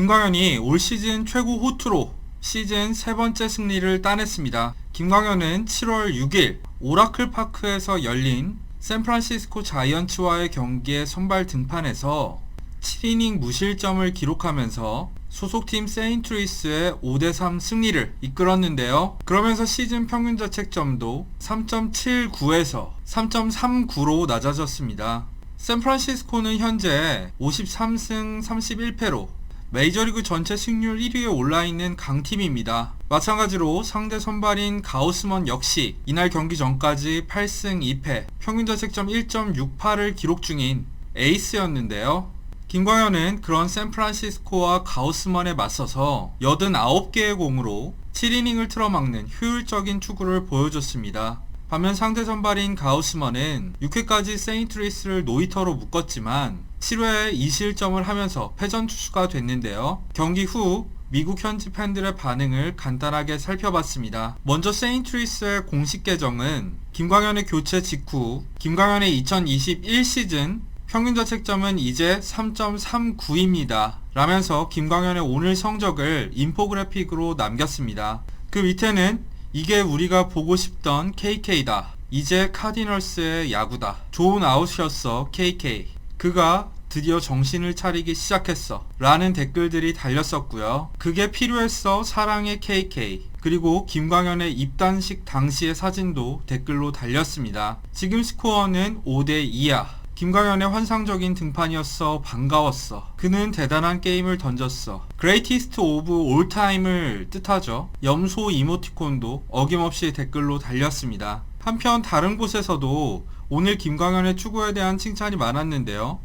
김광현이 올 시즌 최고 호투로 시즌 세 번째 승리를 따냈습니다. 김광현은 7월 6일 오라클 파크에서 열린 샌프란시스코 자이언츠와의 경기에 선발 등판해서 7이닝 무실점을 기록하면서 소속팀 세인트루이스의 5대3 승리를 이끌었는데요. 그러면서 시즌 평균 자책점도 3.79에서 3.39로 낮아졌습니다. 샌프란시스코는 현재 53승 31패로 메이저리그 전체 승률 1위에 올라있는 강팀입니다. 마찬가지로 상대 선발인 가우스먼 역시 이날 경기 전까지 8승 2패, 평균 자책점 1.68을 기록 중인 에이스였는데요. 김광현은 그런 샌프란시스코와 가우스먼에 맞서서 89개의 공으로 7이닝을 틀어막는 효율적인 투구를 보여줬습니다. 반면 상대 선발인 가우스먼은 6회까지 세인트루이스를 노이터로 묶었지만 7회에 2실점을 하면서 패전 투수가 됐는데요. 경기 후 미국 현지 팬들의 반응을 간단하게 살펴봤습니다. 먼저 세인트루이스의 공식 계정은 김광현의 교체 직후 김광현의 2021 시즌 평균 자책점은 이제 3.39입니다. 라면서 김광현의 오늘 성적을 인포그래픽으로 남겼습니다. 그 밑에는 이게 우리가 보고 싶던 KK다. 이제 카디널스의 야구다. 좋은 아웃이었어, KK. 그가 드디어 정신을 차리기 시작했어. 라는 댓글들이 달렸었고요. 그게 필요했어, 사랑의 KK. 그리고 김광현의 입단식 당시의 사진도 댓글로 달렸습니다. 지금 스코어는 5대 2야. 김광현의 환상적인 등판이었어. 반가웠어. 그는 대단한 게임을 던졌어. 그레이티스트 오브 올타임을 뜻하죠. 염소 이모티콘도 어김없이 댓글로 달렸습니다. 한편 다른 곳에서도 오늘 김광현의 축구에 대한 칭찬이 많았는데요.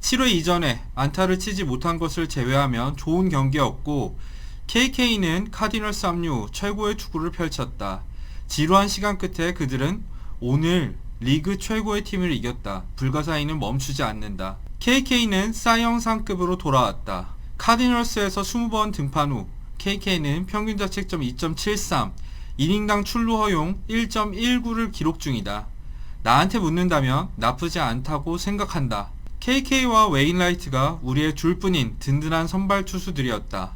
7회 이전에 안타를 치지 못한 것을 제외하면 좋은 경기였고 KK는 카디널스 합류 최고의 축구를 펼쳤다. 지루한 시간 끝에 그들은 오늘 리그 최고의 팀을 이겼다. 불가사의는 멈추지 않는다. KK는 사이영상급으로 돌아왔다. 카디널스에서 20번 등판 후 KK는 평균 자책점 2.73, 이닝당 출루 허용 1.19를 기록 중이다. 나한테 묻는다면 나쁘지 않다고 생각한다. KK와 웨인라이트가 우리의 줄뿐인 든든한 선발 투수들이었다.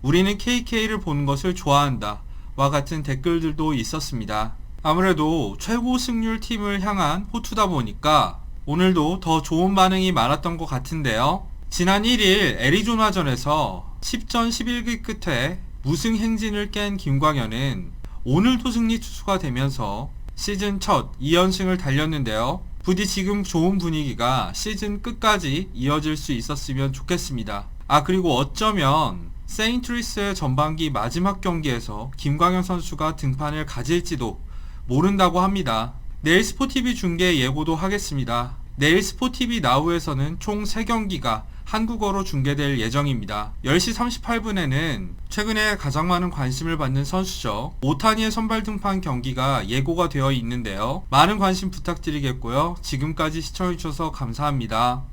우리는 KK를 보는 것을 좋아한다. 와 같은 댓글들도 있었습니다. 아무래도 최고 승률 팀을 향한 호투다 보니까 오늘도 더 좋은 반응이 많았던 것 같은데요. 지난 1일 애리조나전에서 10전 11기 끝에 무승 행진을 깬 김광현은 오늘도 승리 투수가 되면서 시즌 첫 2연승을 달렸는데요. 부디 지금 좋은 분위기가 시즌 끝까지 이어질 수 있었으면 좋겠습니다. 아 그리고 어쩌면 세인트리스의 전반기 마지막 경기에서 김광현 선수가 등판을 가질지도 모른다고 합니다. 내일 스포티비 중계 예고도 하겠습니다. 내일 스포티비 나우에서는 총 3경기가 한국어로 중계될 예정입니다. 10시 38분에는 최근에 가장 많은 관심을 받는 선수죠. 오타니의 선발 등판 경기가 예고가 되어 있는데요. 많은 관심 부탁드리겠고요. 지금까지 시청해주셔서 감사합니다.